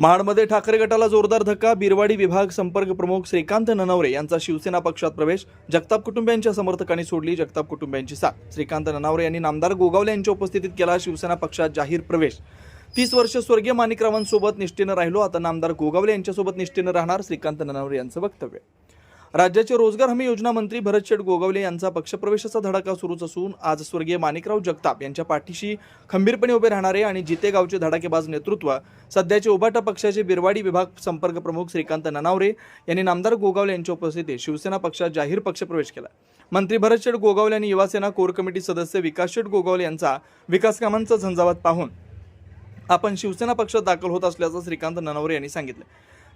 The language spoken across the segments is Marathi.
महाडमध्ये ठाकरे गटाला जोरदार धक्का बिरवाडी विभाग संपर्क प्रमुख श्रीकांत ननवरे यांचा शिवसेना पक्षात प्रवेश जगताप कुटुंबियांच्या समर्थकांनी सोडली जगताप कुटुंबियांची साथ. श्रीकांत ननावरे यांनी नामदार गोगावले यांच्या उपस्थितीत केला शिवसेना पक्षात जाहीर प्रवेश. तीस वर्ष स्वर्गीय माणिकरावांसोबत निष्ठेनं राहिलो आता नामदार गोगावले यांच्यासोबत निष्ठेनं राहणार श्रीकांत ननावरे यांचं वक्तव्य. राज्याचे रोजगार हमी योजना मंत्री भरत शेठ गोगावले यांचा पक्षप्रवेशाचा धडाका सुरूच असून आज स्वर्गीय माणिकराव जगताप यांच्या पाठीशी खंबीरपणे उभे राहणारे आणि जिते गावचे धडाकेबाज नेतृत्व सध्याचे उभाटा पक्षाचे बिरवाडी विभाग संपर्क प्रमुख श्रीकांत ननावरे यांनी नामदार गोगावले यांच्या उपस्थितीत शिवसेना पक्षात जाहीर पक्षप्रवेश केला. मंत्री भरत शेठ गोगावले आणि युवासेना कोर कमिटी सदस्य विकास शेठ गोगावले यांचा विकास कामांचा झंझावात पाहून आपण शिवसेना पक्षात दाखल होत असल्याचं श्रीकांत ननावरे यांनी सांगितलं.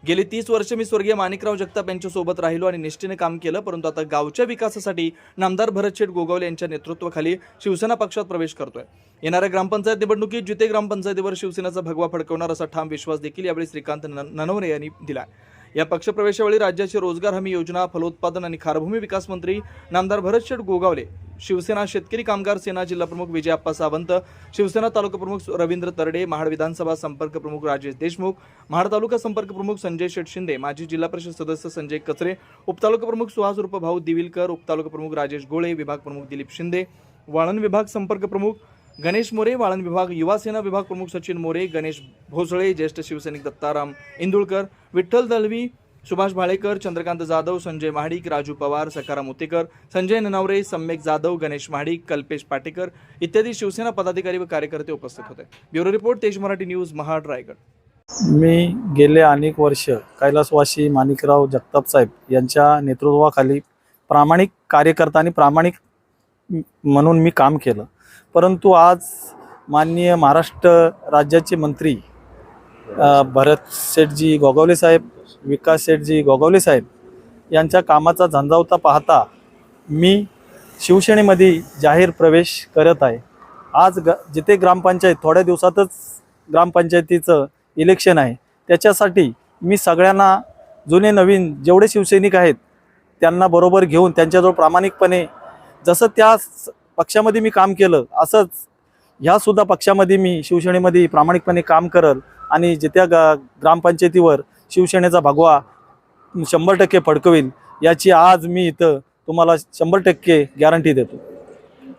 गेली तीस वर्ष मी स्वर्गीय माणिकराव जगताप यांच्यासोबत राहिलो आणि निष्ठेने काम केलं परंतु आता गावच्या विकासासाठी नामदार भरतशेठ गोगावले यांच्या नेतृत्वाखाली शिवसेना पक्षात प्रवेश करतोय. येणाऱ्या ग्रामपंचायत निवडणुकीत जिथे ग्रामपंचायतीवर शिवसेनेचा भगवा फडकवणार असा ठाम विश्वास देखील यावेळी श्रीकांत न- ननवरे यांनी दिला या पक्षप्रवेशावेळी राज्याची रोजगार हमी योजना फलोत्पादन आणि खारभूमी विकास मंत्री नामदार भरतशेठ गोगावले शिवसेना शेतकरी कामगार सेना जिल्हाप्रमुख विजयाप्पा सावंत शिवसेना तालुका प्रमुख रवींद्र तरडे महाड विधानसभा संपर्क प्रमुख राजेश देशमुख महाड तालुका संपर्क प्रमुख संजय शेठ शिंदे माजी जिल्हा परिषद सदस्य संजय कचरे उपतालुका प्रमुख सुहास उर्फ भाऊ दिविलकर उपतालुका प्रमुख राजेश गोळे विभाग प्रमुख दिलीप शिंदे वाळण विभाग संपर्क प्रमुख गणेश मोरे वाळण विभाग युवा सेना विभाग प्रमुख सचिन मोरे गणेश भोसळे ज्येष्ठ शिवसैनिक दत्ताराम इंदुळकर विठ्ठल दलवी सुभाष भाळेकर चंद्रकांत जाधव संजय महाडिक राजू पवार सकाराम उतेकर संजय ननावरे सम्यक जाधव गणेश महाडिक कल्पेश पाटेकर इत्यादी शिवसेना पदाधिकारी व कार्यकर्ते उपस्थित होते. Bureau report Tej Marathi news Mahad Raigad. मी गेले अनेक वर्ष कैलासवासी माणिकराव जगताप साहेब यांच्या नेतृत्वाखाली प्रामाणिक कार्यकर्ता आणि प्रामाणिक म्हणून मी काम केलं. परंतु आज माननीय महाराष्ट्र राज्याचे मंत्री भरत शेठजी गोगावले साहेब विकास शेठजी गोगावले साहेब यांच्या कामाचा झंझावता पाहता मी शिवसेनेमध्ये जाहीर प्रवेश करत आहे. आज ग जिथे ग्रामपंचायत थोड्या दिवसातच ग्रामपंचायतीचं इलेक्शन आहे. त्याच्यासाठी मी सगळ्यांना जुने नवीन जेवढे शिवसैनिक आहेत त्यांना बरोबर घेऊन त्यांच्याजवळ प्रामाणिकपणे जसं त्या स- पक्षामध्ये मी काम केलं असंच ह्यासुद्धा पक्षामध्ये मी शिवसेनेमध्ये प्रामाणिकपणे काम करल आणि जित्या गा ग्रामपंचायतीवर शिवसेनेचा भगवा शंभर टक्के फडकवेल याची आज मी इथं तुम्हाला शंभर टक्के गॅरंटी देतो.